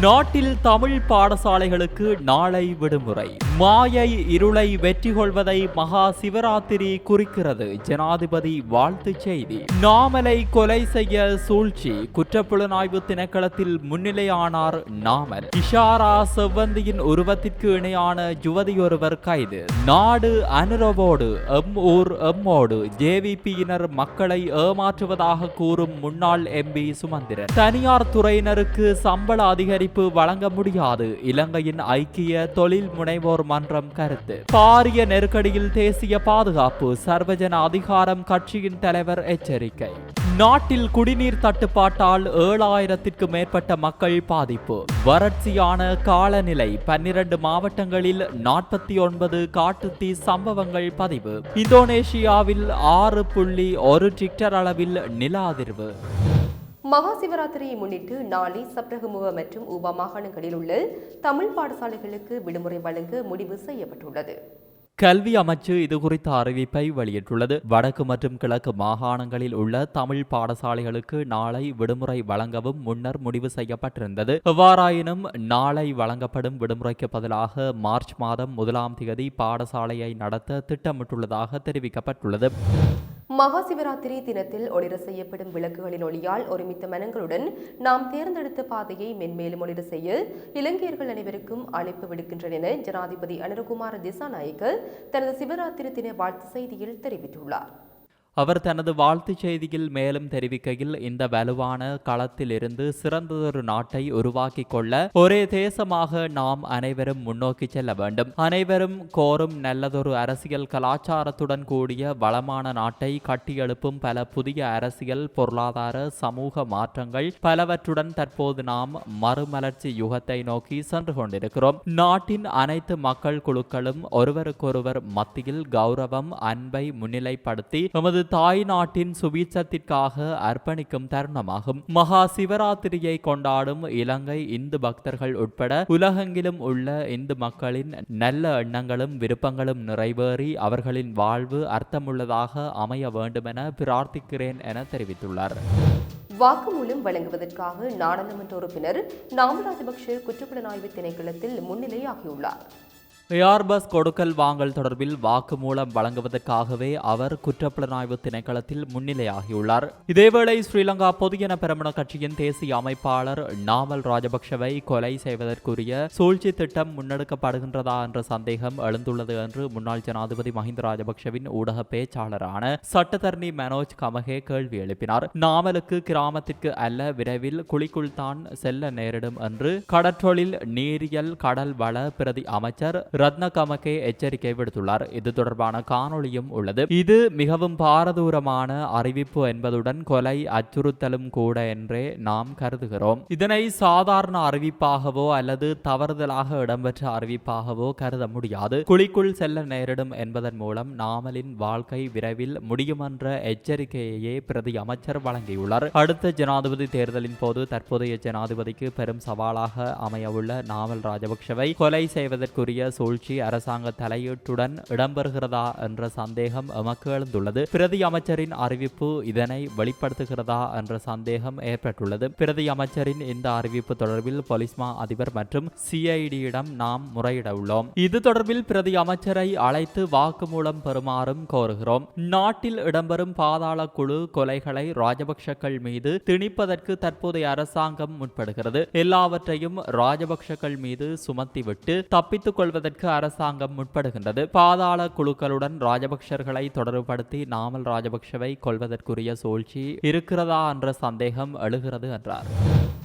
நாட்டில் தமிழ் பாடசாலைகளுக்கு நாளை விடுமுறை. மாயை இருளை வெற்றி கொள்வதை மகா சிவராத்திரி குறிக்கிறது. ஜனாதிபதி வாழ்த்துச் செய்தி. நாமலை கொலை செய்ய சூழ்ச்சி. குற்றப்புலனாய்வு திணைக்களத்தில் முன்னிலையானார் நாமல் இஷாரா செவ்வந்தியின் உருவத்திற்கு இணையான யுவதியொருவர் கைது. நாடு அனுரவோடு எம் ஊர் எம்மோடு. ஜேவிபியினர் மக்களை ஏமாற்றுவதாக கூறும் முன்னாள் எம்பி சுமந்திரன். தனியார் துறையினருக்கு சம்பள அதிகரிப்பு வழங்க முடியாது. இலங்கையின் ஐக்கிய தொழில் முனைவோர் மன்றம் கருத்து. பாரிய நெருக்கடியில் தேசிய பாதுகாப்பு சர்வஜன அதிகாரம் கட்சியின் தலைவர் எச்சரிக்கை. நாட்டில் குடிநீர் தட்டுப்பாட்டால் ஏழாயிரத்திற்கு மேற்பட்ட மக்கள் பாதிப்பு. வறட்சியான காலநிலை பன்னிரண்டு மாவட்டங்களில் நாற்பத்தி ஒன்பது காட்டுத்தீ சம்பவங்கள் பதிவு. இந்தோனேஷியாவில் ஆறு புள்ளி ஒரு டிக்டர் அளவில் நில அதிர்வு. மகா சிவராத்திரியை முன்னிட்டு நாளை சப்ரகமுவ மற்றும் ஊபா மாகாணங்களில் உள்ள தமிழ் பாடசாலைகளுக்கு விடுமுறை வழங்க முடிவு செய்யப்பட்டுள்ளது. கல்வி அமைச்சு இது குறித்த அறிவிப்பை வெளியிட்டுள்ளது. வடக்கு மற்றும் கிழக்கு மாகாணங்களில் உள்ள தமிழ் பாடசாலைகளுக்கு நாளை விடுமுறை வழங்கவும் முன்னர் முடிவு செய்யப்பட்டிருந்தது. எவ்வாறாயினும் நாளை வழங்கப்படும் விடுமுறைக்கு பதிலாக மார்ச் மாதம் முதலாம் தேதி பாடசாலையை நடத்த திட்டமிட்டுள்ளதாக தெரிவிக்கப்பட்டுள்ளது. மகா சிவராத்திரி தினத்தில் ஒளிர செய்யப்படும் விளக்குகளின் ஒளியால் ஒருமித்த மனங்களுடன் நாம் தேர்ந்தெடுத்த பாதையை மென்மேலும் ஒளிர செய்ய இலங்கையர்கள் அனைவருக்கும் அழைப்பு விடுக்கின்றனர் என ஜனாதிபதி அனுரகுமார திசாநாயக்க தனது சிவராத்திரி தின வாழ்த்து செய்தியில் தெரிவித்துள்ளார். அவர் தனது வாழ்த்துச் செய்தியில் மேலும் தெரிவிக்கையில் இந்த வலுவான களத்திலிருந்து சிறந்ததொரு நாட்டை உருவாக்கிக் கொள்ள ஒரே தேசமாக நாம் அனைவரும் முன்னோக்கி செல்ல வேண்டும். அனைவரும் கோரும் நல்லதொரு அரசியல் கலாச்சாரத்துடன் கூடிய வளமான நாட்டை கட்டியெழுப்பும் பல புதிய அரசியல் பொருளாதார சமூக மாற்றங்கள் பலவற்றுடன் தற்போது நாம் மறுமலர்ச்சி யுகத்தை நோக்கி சென்று கொண்டிருக்கிறோம். நாட்டின் அனைத்து மக்கள் குழுக்களும் ஒருவருக்கொருவர் மத்தியில் கௌரவம் அன்பை முன்னிலைப்படுத்தி எமது தாய் நாட்டின் சுபீட்சத்திற்காக அர்ப்பணிக்கும் தருணமாகும். மகா சிவராத்திரியை கொண்டாடும் இலங்கை இந்து பக்தர்கள் உட்பட உலகெங்கிலும் உள்ள இந்து மக்களின் நல்ல எண்ணங்களும் விருப்பங்களும் நிறைவேறி அவர்களின் வாழ்வு அர்த்தமுள்ளதாக அமைய வேண்டுமென பிரார்த்திக்கிறேன் என தெரிவித்துள்ளார். வாக்குமூலம் வழங்குவதற்காக நாடாளுமன்ற உறுப்பினர் நாமராஜபக்ஷ குற்றப்புலனாய்வு திணைக்களத்தில் முன்னிலையாகியுள்ளார். ஏர்பஸ் கொடுக்கல் வாங்கல் தொடர்பில் வாக்குமூலம் வழங்குவதற்காகவே அவர் குற்றப்புலனாய்வு திணைக்களத்தில் முன்னிலையாகியுள்ளார். இதேவேளை ஸ்ரீலங்கா பொதுஜன பெரமுன கட்சியின் தேசிய அமைப்பாளர் நாமல் ராஜபக்ஷவை கொலை செய்வதற்குரிய சூழ்ச்சி திட்டம் முன்னெடுக்கப்படுகின்றதா என்ற சந்தேகம் எழுந்துள்ளது என்று முன்னாள் ஜனாதிபதி மஹிந்த ராஜபக்ஷவின் ஊடக பேச்சாளரான சட்டத்தரணி மனோஜ் கமகே கேள்வி எழுப்பினார். நாமலுக்கு கிராமத்திற்கு அல்ல விரைவில் குழிக்குள் தான் செல்ல நேரிடும் என்று கடற்றொழில் நீரியல் கடல் வள பிரதி அமைச்சர் ரத்ன கமக்கே எச்சரிக்கை விடுத்துள்ளார். இது தொடர்பான காணொளியும் உள்ளது. இது மிகவும் பாரதூரமான அறிவிப்பு என்பதுடன் கொலை அச்சுறுத்தலும் கூட என்றே நாம் கருதுகிறோம். இதனை சாதாரண அறிவிப்பாகவோ அல்லது தவறுதலாக இடம்பெற்ற அறிவிப்பாகவோ கருத முடியாது. குழிக்குள் செல்ல நேரிடும் என்பதன் மூலம் நாமலின் வாழ்க்கை விரைவில் முடியுமென்ற எச்சரிக்கையையே பிரதி அமைச்சர் வழங்கியுள்ளார். அடுத்த ஜனாதிபதி தேர்தலின் போது தற்போதைய ஜனாதிபதிக்கு பெரும் சவாலாக அமையவுள்ள நாமல் ராஜபக்ஷவை கொலை செய்வதற்குரிய சூழ்ச்சி அரசாங்க தலையீட்டுடன் இடம்பெறுகிறதா என்ற சந்தேகம் எமக்கு எழுந்துள்ளது. பிரதி அமைச்சரின் அறிவிப்பு இதனை வெளிப்படுத்துகிறதா என்ற சந்தேகம் ஏற்பட்டுள்ளது. பிரதி அமைச்சரின் இந்த அறிவிப்பு தொடர்பில் பொலிஸ்மா அதிபர் மற்றும் சிஐடியிடம் நாம் முறையிட உள்ளோம். இது தொடர்பில் பிரதி அமைச்சரை அழைத்து வாக்குமூலம் பெறுமாறும் கோருகிறோம். நாட்டில் இடம்பெறும் பாதாள குழு கொலைகளை ராஜபக்ஷக்கள் மீது திணிப்பதற்கு தற்போதைய அரசாங்கம் முற்படுகிறது. எல்லாவற்றையும் ராஜபக்ஷக்கள் மீது சுமத்திவிட்டு தப்பித்துக் கொள்வதற்கு அரசாங்கம் முற்படுகின்றது. பாதாள குழுக்களுடன் ராஜபக்ஷர்களை தொடர்புபடுத்தி நாமல் ராஜபக்சவை கொள்வதற்குரிய சூழ்ச்சி இருக்கிறதா என்ற சந்தேகம் எழுகிறது என்றார்.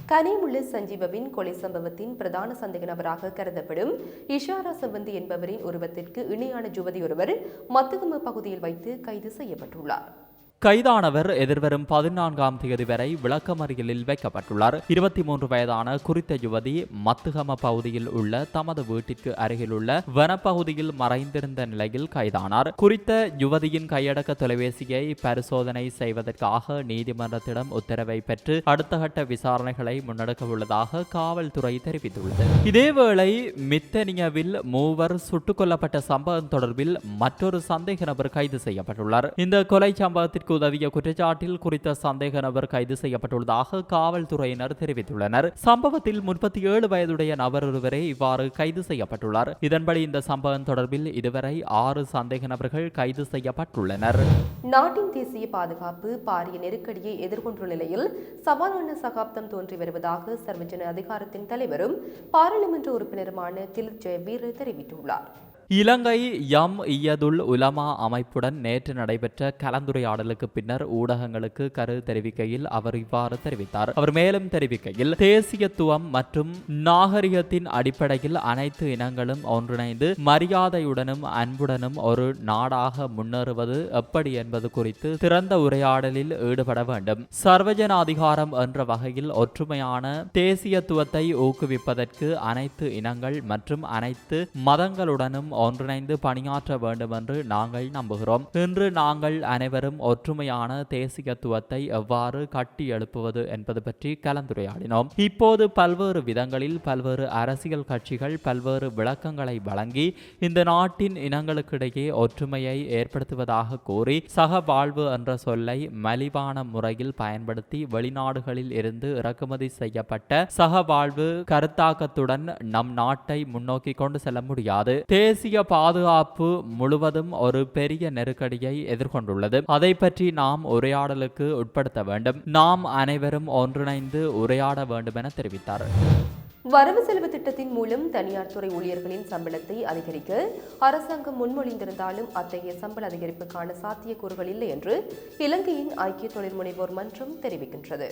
கனிமுள்ள சஞ்சீவவின் கொலை சம்பவத்தின் பிரதான சந்தேக நபராக கருதப்படும் இஷாரா செவந்தி என்பவரின் உருவத்திற்கு இணையான ஜுவதி ஒருவர் மத்துகம பகுதியில் வைத்து கைது செய்யப்பட்டுள்ளார். கைதானவர் எதிர்வரும் பதினான்காம் தேதி வரை விளக்கமறியலில் வைக்கப்பட்டுள்ளார். இருபத்தி மூன்று வயதான குறித்த யுவதி மத்துகம பகுதியில் உள்ள தமது வீட்டிற்கு அருகிலுள்ள வனப்பகுதியில் மறைந்திருந்த நிலையில் கைதானார். குறித்த யுவதியின் கையடக்க தொலைபேசியை பரிசோதனை செய்வதற்காக நீதிமன்றத்திடம் உத்தரவை பெற்று அடுத்த கட்ட விசாரணைகளை முன்னெடுக்க உள்ளதாக காவல்துறை தெரிவித்துள்ளது. இதேவேளை மித்தனியவில் மூவர் சுட்டுக் கொல்லப்பட்ட சம்பவம் தொடர்பில் மற்றொரு சந்தேக நபர் கைது செய்யப்பட்டுள்ளார். இந்த கொலை சம்பவத்திற்கு உதவிய குற்றச்சாட்டில் குறித்த சந்தேக நபர் கைது செய்யப்பட்டுள்ளதாக காவல்துறையினர் தெரிவித்துள்ளனர். சம்பவத்தில் முப்பத்தி ஏழு வயதுடைய நபர் ஒருவரே இவ்வாறு கைது செய்யப்பட்டுள்ளார். இதன்படி இந்த சம்பவம் தொடர்பில் இதுவரை ஆறு சந்தேக நபர்கள் கைது செய்யப்பட்டுள்ளனர். நாட்டின் தேசிய பாதுகாப்பு பாரிய நெருக்கடியை எதிர்கொண்டுள்ள நிலையில் சவாலான சகாப்தம் தோன்றி வருவதாக சர்வஜன அதிகாரத்தின் தலைவரும் பாராளுமன்ற உறுப்பினருமான திலித் ஜெயவீர தெரிவித்துள்ளார். இலங்கை யம் இயதுல் உலமா அமைப்புடன் நேற்று நடைபெற்ற கலந்துரையாடலுக்கு பின்னர் ஊடகங்களுக்கு கரு தெரிவிக்கையில் அவர் இவ்வாறு தெரிவித்தார். அவர் மேலும் தெரிவிக்கையில் தேசியத்துவம் மற்றும் நாகரிகத்தின் அடிப்படையில் அனைத்து இனங்களும் ஒன்றிணைந்து மரியாதையுடனும் அன்புடனும் ஒரு நாடாக முன்னேறுவது எப்படி என்பது குறித்து திறந்த உரையாடலில் ஈடுபட வேண்டும். சர்வஜன அதிகாரம் என்ற வகையில் ஒற்றுமையான தேசியத்துவத்தை ஊக்குவிப்பதற்கு அனைத்து இனங்கள் மற்றும் அனைத்து மதங்களுடனும் ஒன்றிணைந்து பணியாற்ற வேண்டும் என்று நாங்கள் நம்புகிறோம். இன்று நாங்கள் அனைவரும் ஒற்றுமையான தேசியத்துவத்தை எவ்வாறு கட்டி எழுப்புவது என்பது பற்றி கலந்துரையாடினோம். இப்போது பல்வேறு விதங்களில் பல்வேறு அரசியல் கட்சிகள் பல்வேறு விளக்கங்களை வழங்கி இந்த நாட்டின் இனங்களுக்கிடையே ஒற்றுமையை ஏற்படுத்துவதாக கூறி சக வாழ்வு என்ற சொல்லை மலிவான முறையில் பயன்படுத்தி வெளிநாடுகளில் இருந்து இறக்குமதி செய்யப்பட்ட சக வாழ்வு கருத்தாக்கத்துடன் நம் நாட்டை முன்னோக்கி கொண்டு செல்ல முடியாது. தேசிய பாதுகாப்பு முழுவதும் ஒரு பெரிய நெருக்கடியை எதிர்கொண்டுள்ளது. அதை பற்றி நாம் உரையாடலுக்கு உட்படுத்த வேண்டும். நாம் அனைவரும் ஒன்றிணைந்து உரையாட வேண்டும் என தெரிவித்தார். வரவு செலவு திட்டத்தின் மூலம் தனியார் துறை ஊழியர்களின் சம்பளத்தை அதிகரிக்க அரசாங்கம் முன்மொழிந்திருந்தாலும் அத்தகைய சம்பள அதிகரிப்புக்கான சாத்தியக்கூறுகள் இல்லை என்று இலங்கையின் ஐக்கிய தொழில் முனைவோர் மன்றம் தெரிவிக்கின்றது.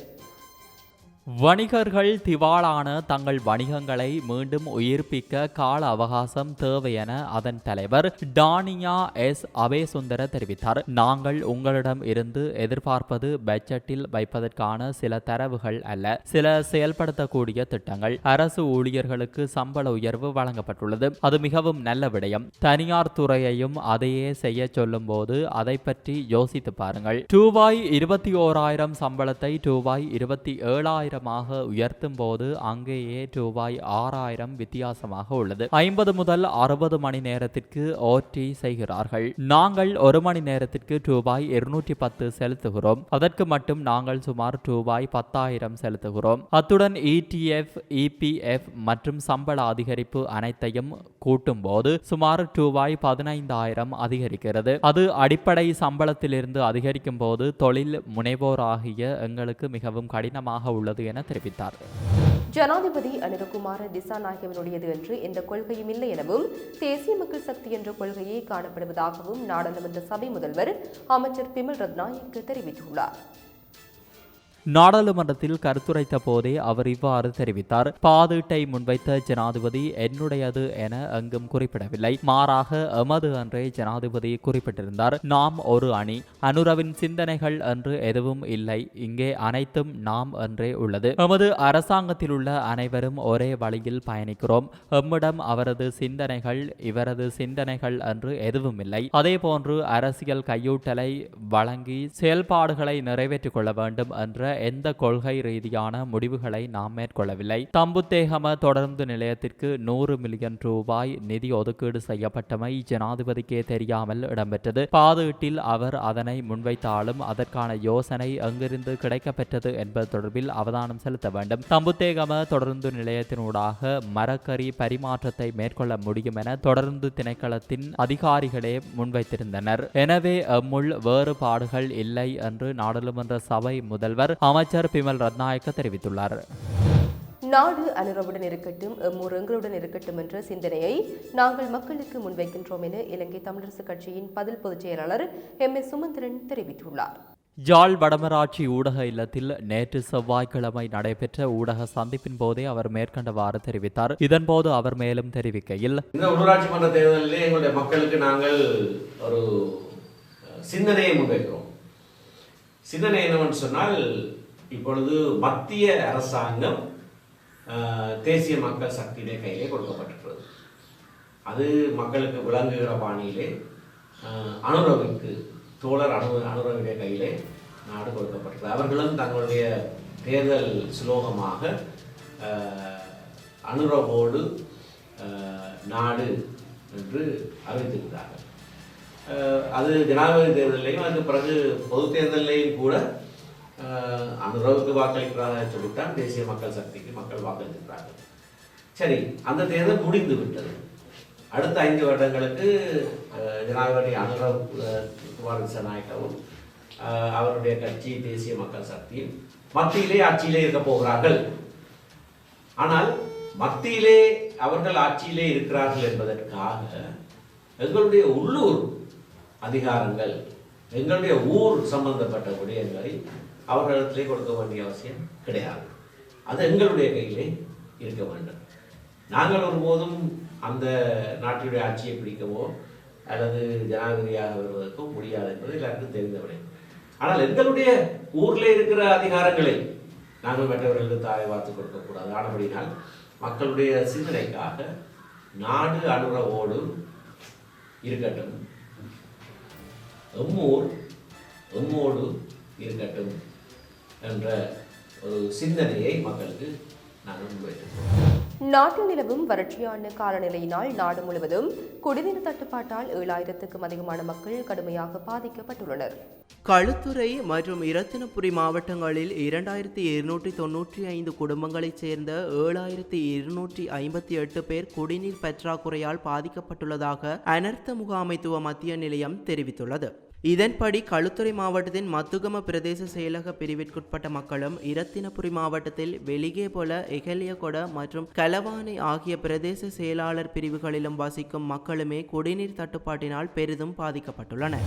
வணிகர்கள் திவாலான தங்கள் வணிகங்களை மீண்டும் உயிர்ப்பிக்க கால அவகாசம் தேவை என அதன் தலைவர் டானியா எஸ். அபேசுந்தர தெரிவித்தார். நாங்கள் உங்களிடம் இருந்து எதிர்பார்ப்பது பட்ஜெட்டில் வைப்பதற்கான சில தரவுகள் அல்ல. சில செயல்படுத்தக்கூடிய திட்டங்கள். அரசு ஊழியர்களுக்கு சம்பள உயர்வு வழங்கப்பட்டுள்ளது. அது மிகவும் நல்ல விடயம். தனியார் துறையையும் அதையே செய்ய சொல்லும் போது அதை பற்றி யோசித்து பாருங்கள். ரூபாய் இருபத்தி ஓராயிரம் சம்பளத்தை ரூபாய் இருபத்தி ஏழாயிரம் ஏழாயிரமாக உயர்த்தும் போது அங்கேயே ரூபாய் ஆறாயிரம் வித்தியாசமாக உள்ளது. ஐம்பது முதல் அறுபது மணி நேரத்திற்கு ஓட்டி செய்கிறார்கள். நாங்கள் ஒரு மணி நேரத்திற்கு ரூபாய் இருநூற்றி பத்து செலுத்துகிறோம். அதற்கு மட்டும் நாங்கள் சுமார் ரூபாய் பத்தாயிரம் செலுத்துகிறோம். அத்துடன் இடிஎஃப் இபிஎஃப் மற்றும் சம்பள அதிகரிப்பு அனைத்தையும் கூட்டும் போது சுமார் ரூபாய் பதினைந்தாயிரம் அதிகரிக்கிறது. அது அடிப்படை சம்பளத்திலிருந்து அதிகரிக்கும் போது தொழில் முனைவோராகிய எங்களுக்கு மிகவும் கடினமாக உள்ளது என தெரிவித்தார். ஜனாதிபதி அனுரகுமார திசாநாயகவினுடையது என்று எந்த கொள்கையும் இல்லை எனவும் தேசிய மக்கள் சக்தி என்ற கொள்கையே காணப்படுவதாகவும் நாடாளுமன்ற சபை முதல்வர் அமைச்சர் பிமல் ரத்நாயக்கு தெரிவித்துள்ளார். நாடாளுமன்றத்தில் கருத்துரைத்த போதே அவர் இவ்வாறு தெரிவித்தார். பாதீட்டை முன்வைத்த ஜனாதிபதி என்னுடையது என எங்கும் குறிப்பிடவில்லை. மாறாக எமது அன்றே ஜனாதிபதி குறிப்பிட்டிருந்தார். நாம் ஒரு அணி. அனுரவின் சிந்தனைகள் என்று எதுவும் இல்லை. இங்கே அனைத்தும் நாம் என்றே உள்ளது. எமது அரசாங்கத்தில் உள்ள அனைவரும் ஒரே வழியில் பயணிக்கிறோம். எம்மிடம் அவரது சிந்தனைகள் இவரது சிந்தனைகள் என்று எதுவும் இல்லை. அதே போன்று அரசியல் கையூட்டலை வழங்கி செயல்பாடுகளை நிறைவேற்றிக் கொள்ள வேண்டும் என்ற எந்த கொள்கை ரீதியான முடிவுகளை நாம் மேற்கொள்ளவில்லை. தம்புத்தேகம தொடர்ந்து நிலையத்திற்கு நூறு மில்லியன் ரூபாய் நிதி ஒதுக்கீடு செய்யப்பட்டமை ஜனாதிபதிக்கே தெரியாமல் இடம்பெற்றது. பாதுகீட்டில் அவர் அதனை முன்வைத்தாலும் அதற்கான யோசனை எங்கிருந்து கிடைக்கப்பெற்றது என்பது தொடர்பில் அவதானம் செலுத்த வேண்டும். தம்புத்தேகம தொடர்ந்து நிலையத்தினூடாக மரக்கறி பரிமாற்றத்தை மேற்கொள்ள முடியும் என தொடர்ந்து திணைக்களத்தின் அதிகாரிகளே முன்வைத்திருந்தனர். எனவே அம்முள் வேறுபாடுகள் இல்லை என்று நாடாளுமன்ற சபை முதல்வர் அமைச்சர் பிமல் ரத்நாயக்க தெரிவித்துள்ளார். நாடு அனுரவுடன் இருக்கட்டும் எம்மூர் எங்களுடன் இருக்கட்டும் என்ற சிந்தனையை நாங்கள் மக்களுக்கு முன்வைக்கின்றோம் என இலங்கை தமிழரசுக் கட்சியின் பதில் பொதுச் செயலாளர் எம் எஸ் சுமந்திரன் தெரிவித்துள்ளார். யாழ் வடமராட்சி ஊடக இல்லத்தில் நேற்று செவ்வாய்க்கிழமை நடைபெற்ற ஊடக சந்திப்பின் போதே அவர் மேற்கண்டவாறு தெரிவித்தார். இதன்போது அவர் மேலும் தெரிவிக்கையில் இந்த உள்ளூராட்சி மன்ற தேர்தலிலே எங்களுடைய மக்களுக்கு நாங்கள் ஒரு சிந்தனையை முன்வைக்கிறோம். சிந்தனை என்னவென்று சொன்னால் இப்பொழுது மத்திய அரசாங்கம் தேசிய மக்கள் சக்தியிலே கையிலே கொடுக்கப்பட்டிருக்கிறது. அது மக்களுக்கு விளங்குகிற பாணியிலே அனுரவிக்கு தோழர் அனு அனுரவிடைய கையிலே நாடு கொடுக்கப்பட்டிருக்கிறது. அவர்களும் தங்களுடைய தேர்தல் சுலோகமாக அனுரவோடு நாடு என்று அறிவித்திருக்கிறார்கள். அது ஜனாதிபதி தேர்தலையும் அதுக்கு பிறகு பொது தேர்தலையும் கூட அந்த அனுரவுக்கு வாக்களிக்கிறார்கள் சொல்லித்தான் தேசிய மக்கள் சக்திக்கு மக்கள் வாக்களித்திருக்கிறார்கள் சரி அந்த தேர்தல் முடிந்து விட்டது. அடுத்த ஐந்து வருடங்களுக்கு ஜனாதிபதி அனுரவ் குமார் திசாநாயக்கவும் அவருடைய கட்சி தேசிய மக்கள் சக்தியும் மத்தியிலே ஆட்சியிலே இருக்க போகிறார்கள். ஆனால் மத்தியிலே அவர்கள் ஆட்சியிலே இருக்கிறார்கள் என்பதற்காக எங்களுடைய உள்ளூர் அதிகாரங்கள். எங்களுடைய ஊர் சம்பந்தப்பட்ட விடயங்களை அவர்களிடத்திலே கொடுக்க வேண்டிய அவசியம் கிடையாது. அது எங்களுடைய கையிலே இருக்க வேண்டும். நாங்கள் ஒருபோதும் அந்த நாட்டினுடைய ஆட்சியை பிடிக்கவோ அல்லது ஜனாதிபதியாக வருவதற்கோ முடியாது என்பது எல்லாருக்கும் தெரிந்தவரை ஆனால் எங்களுடைய ஊரில் இருக்கிற அதிகாரங்களை நாங்கள் மற்றவர்களுக்கு தாரை பார்த்து கொடுக்கக்கூடாது ஆனபடினால் மக்களுடைய சிந்தனைக்காக நாடு அனுரவோடு இருக்கட்டும். எம்மூர் எம்மோடு இருக்கட்டும் என்ற ஒரு சிந்தனையை மக்களுக்கு நாங்கள் முன்வைத்திருக்கிறோம் நாட்டில் நிலவும் வறட்சியான காலநிலையினால் நாடு முழுவதும் குடிநீர் தட்டுப்பாட்டால் ஏழாயிரத்துக்கும் அதிகமான மக்கள் கடுமையாக பாதிக்கப்பட்டுள்ளனர். களுத்துறை மற்றும் இரத்தினபுரி மாவட்டங்களில் இரண்டாயிரத்தி இருநூற்றி தொன்னூற்றி ஐந்து குடும்பங்களைச் சேர்ந்த ஏழாயிரத்தி இருநூற்றி ஐம்பத்தி எட்டு பேர் குடிநீர் பற்றாக்குறையால் பாதிக்கப்பட்டுள்ளதாக அனர்த்த முகாமைத்துவ மத்திய நிலையம் தெரிவித்துள்ளது. இதன்படி களுத்துறை மாவட்டத்தின் மத்துகம பிரதேச செயலக பிரிவிற்குட்பட்ட மக்களும் இரத்தினபுரி மாவட்டத்தில் வெலிகேபொல எகலியகொட மற்றும் கலவானை ஆகிய பிரதேச செயலாளர் பிரிவுகளிலும் வசிக்கும் மக்களுமே குடிநீர் தட்டுப்பாட்டினால் பெரிதும் பாதிக்கப்பட்டுள்ளனர்.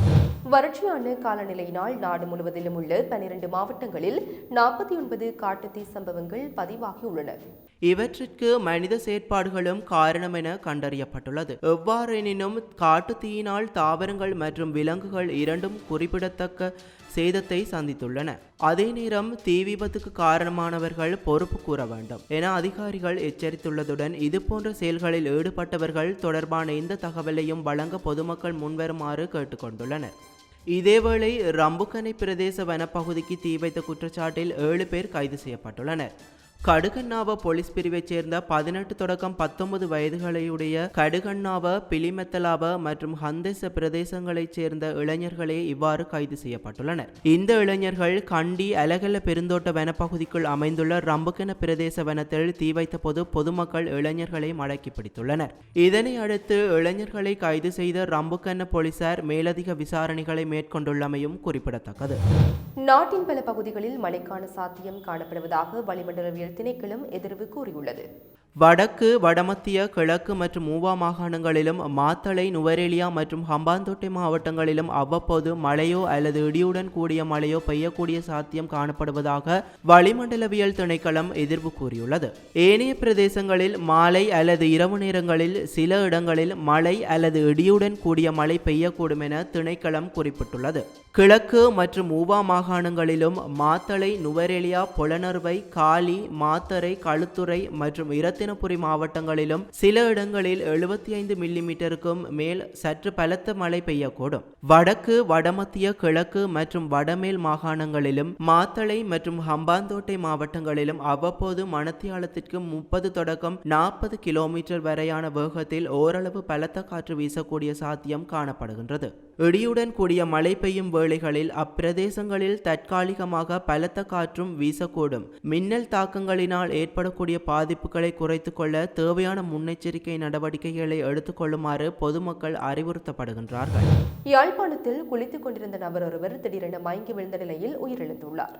வறட்சியான காலநிலையினால் நாடு முழுவதிலும் உள்ள பனிரெண்டு மாவட்டங்களில் நாற்பத்தி ஒன்பது காட்டுத்தீ சம்பவங்கள் பதிவாகியுள்ளன. இவற்றிற்கு மனித செயற்பாடுகளும் காரணம் என கண்டறியப்பட்டுள்ளது. எவ்வாறெனினும் காட்டுத்தீயினால் தாவரங்கள் மற்றும் விலங்குகள் இரண்டும் குறிப்பிடத்தக்க சேதத்தை சந்தித்துள்ளன. அதே நேரம் தீ விபத்துக்கு காரணமானவர்கள் பொறுப்பு கூற வேண்டும் என அதிகாரிகள் எச்சரித்துள்ளதுடன் இதுபோன்ற செயல்களில் ஈடுபட்டவர்கள் தொடர்பான எந்த தகவலையும் வழங்க பொதுமக்கள் முன்வருமாறு கேட்டுக்கொண்டுள்ளனர். இதேவேளை ரம்புக்கனை பிரதேச வனப்பகுதிக்கு தீ வைத்த குற்றச்சாட்டில் ஏழு பேர் கைது செய்யப்பட்டுள்ளனர். கடுகண்ணாவ போலீஸ் பிரிவைச் சேர்ந்த பதினெட்டு தொடக்கம் பத்தொன்பது வயதுகளையுடைய கடுகண்ணாவ பிலிமெத்தலாவ மற்றும் ஹந்தேச பிரதேசங்களைச் சேர்ந்த இளைஞர்களே இவ்வாறு கைது செய்யப்பட்டுள்ளனர். இந்த இளைஞர்கள் கண்டி அலகல்ல பெருந்தோட்ட வனப்பகுதிக்குள் அமைந்துள்ள ரம்புக்கென பிரதேச வனத்தில் தீ வைத்த போது பொதுமக்கள் இளைஞர்களை மடக்கி பிடித்துள்ளனர். இதனை அடுத்து இளைஞர்களை கைது செய்த ரம்புக்கண்ண போலீசார் மேலதிக விசாரணைகளை மேற்கொண்டுள்ளமையும் குறிப்பிடத்தக்கது. நாட்டின் பல பகுதிகளில் மழைக்கான சாத்தியம் காணப்படுவதாக வளிமண்டலவியல் திணைக்களம் எதிர்வு கூறியுள்ளது. வடக்கு வடமத்திய கிழக்கு மற்றும் மூவா மாகாணங்களிலும் மாத்தளை நுவரெலியா மற்றும் ஹம்பாந்தோட்டை மாவட்டங்களிலும் அவ்வப்போது மழையோ அல்லது இடியுடன் கூடிய மழையோ பெய்யக்கூடிய சாத்தியம் காணப்படுவதாக வளிமண்டலவியல் திணைக்களம் எதிர்ப்பு கூறியுள்ளது. ஏனைய பிரதேசங்களில் மாலை அல்லது இரவு நேரங்களில் சில இடங்களில் மழை அல்லது இடியுடன் கூடிய மழை பெய்யக்கூடும் என திணைக்களம் குறிப்பிட்டுள்ளது. கிழக்கு மற்றும் மூவா மாகாணங்களிலும் மாத்தளை நுவரெலியா பொலனறுவை காலி மாத்தறை களுத்துறை மற்றும் இரத்தினபுரி மாவட்டங்களிலும் சில இடங்களில் எழுபத்தி ஐந்து மில்லிமீட்டருக்கும் மேல் சற்று பலத்த மழை பெய்யக்கூடும். வடக்கு வடமத்திய கிழக்கு மற்றும் வடமேல் மாகாணங்களிலும் மாத்தளை மற்றும் ஹம்பாந்தோட்டை மாவட்டங்களிலும் அவ்வப்போது மணத்தியாலத்திற்கு முப்பது தொடக்கம் நாற்பது கிலோமீட்டர் வரையான வேகத்தில் ஓரளவு பலத்த காற்று வீசக்கூடிய சாத்தியம் காணப்படுகின்றது. இடியுடன் கூடிய மழை பெய்யும் வேளைகளில் அப்பிரதேசங்களில் தற்காலிகமாக பலத்த காற்றும் வீசக்கூடும். மின்னல் தாக்கங்களினால் ஏற்படக்கூடிய பாதிப்புகளை குறை கொள்ள தேவையான முன்னெச்சரிக்கை நடவடிக்கைகளை எடுத்துக்கொள்ளுமாறு பொதுமக்கள் அறிவுறுத்தப்படுகின்றார்கள். யாழ்ப்பாணத்தில் குளித்துக் கொண்டிருந்த நபர் ஒருவர் திடீரென மயங்கி விழுந்த நிலையில் உயிரிழந்துள்ளார்.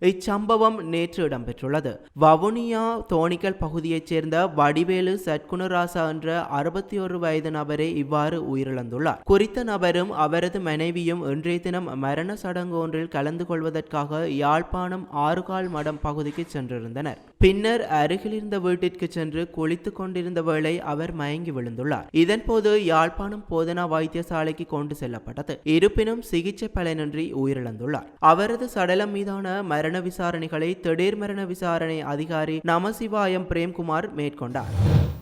இச்சம்பவம் நேற்று இடம்பெற்றுள்ளது. வவுனியா தோணிக்கல் பகுதியைச் சேர்ந்த வடிவேலு சட்குணராசா என்ற அறுபத்தி ஒரு வயது நபரே இவ்வாறு உயிரிழந்துள்ளார். குறித்த நபரும் அவரது மனைவியும் இன்றைய தினம் மரண சடங்கு ஒன்றில் கலந்து கொள்வதற்காக யாழ்ப்பாணம் ஆறுகால் மடம் பகுதிக்கு சென்றிருந்தனர். பின்னர் அருகிலிருந்த வீட்டிற்கு சென்று குளித்து கொண்டிருந்த வேளை அவர் மயங்கி விழுந்துள்ளார். இதன்போது யாழ்ப்பாணம் போதனா வைத்தியசாலைக்கு கொண்டு செல்லப்பட்டது. இருப்பினும் சிகிச்சை பலனின்றி உயிரிழந்துள்ளார். அவரது சடலம் மீதான மரண விசாரணைகளை திடீர் மரண விசாரணை அதிகாரி நமசிவாயம் பிரேம்குமார் மேற்கொண்டார்.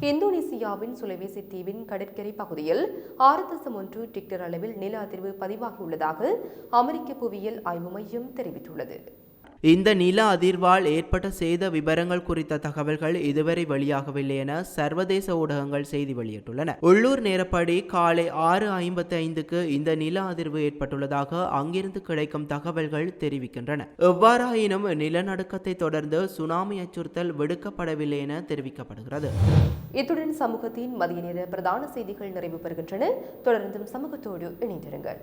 இந்தோனேசியாவின் சுலவேசி தீவின் கடற்கரை பகுதியில் ஆறு தசம் ஒன்று டிக்டர் அளவில் நில அதிர்வு பதிவாகியுள்ளதாக அமெரிக்க புவியியல் ஆய்வு மையம் தெரிவித்துள்ளது. இந்த நில அதிர்வால் ஏற்பட்ட சேத விவரங்கள் குறித்த தகவல்கள் இதுவரை வெளியாகவில்லை என சர்வதேச ஊடகங்கள் செய்தி வெளியிட்டுள்ளன. உள்ளூர் நேரப்படி காலை ஆறு ஐம்பத்தி ஐந்துக்கு இந்த நில அதிர்வு ஏற்பட்டுள்ளதாக அங்கிருந்து கிடைக்கும் தகவல்கள் தெரிவிக்கின்றன. எவ்வாறாயினும் நிலநடுக்கத்தை தொடர்ந்து சுனாமி அச்சுறுத்தல் விடுக்கப்படவில்லை என தெரிவிக்கப்படுகிறது. இத்துடன் சமூகத்தின் மதிய நேர பிரதான செய்திகள் நிறைவு பெறுகின்றன. தொடர்ந்தும் சமூகத்தோடு இணைந்திருங்கள்.